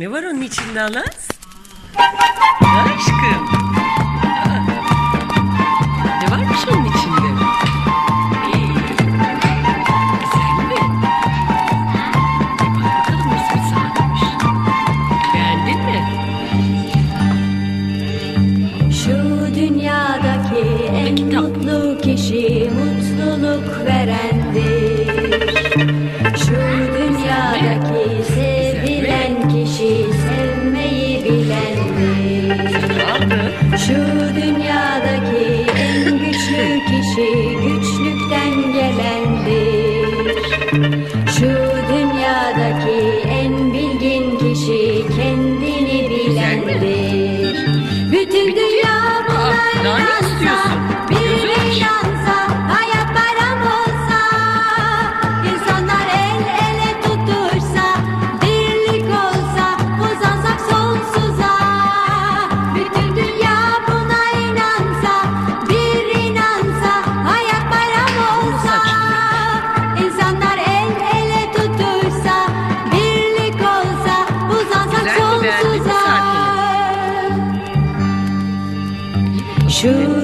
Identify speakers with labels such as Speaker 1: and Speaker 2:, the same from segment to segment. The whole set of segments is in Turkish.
Speaker 1: Ne var onun içinde Alas? Aşkım. Ne varmış onun içinde? Ee, mi? Bakalım nasıl bir saatmiş. Beğendin mi?
Speaker 2: Şu dünyadaki en mutlu kişi mutluluk verendir. Şu dünyadaki kişi sevmeyi bilendir. Şu dünya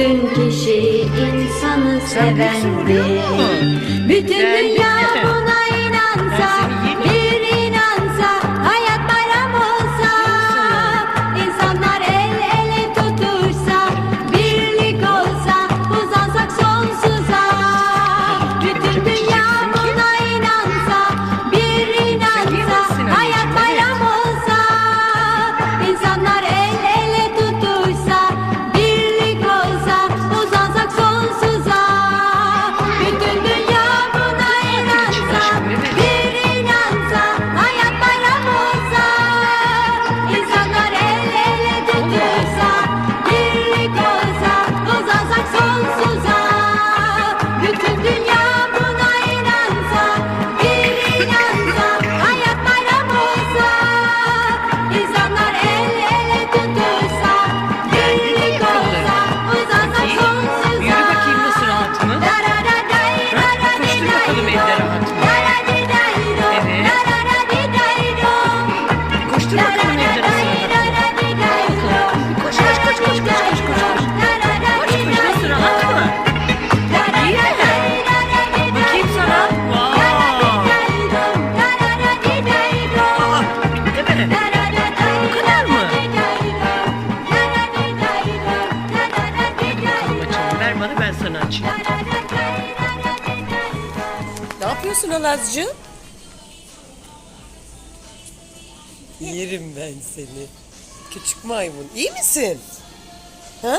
Speaker 2: Bütün kişi insanı sevendir. Bütün dünya
Speaker 1: sana. Ne yapıyorsun Alazcığım? Yerim ben seni. Küçük maymun. İyi misin? Ha?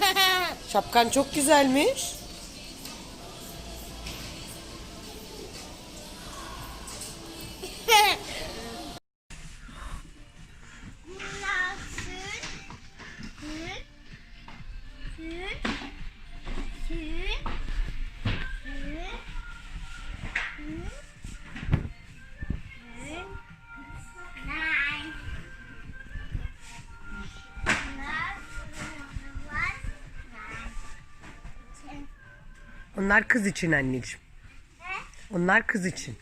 Speaker 1: Şapkan çok güzelmiş. Onlar kız için anneciğim. Onlar kız için.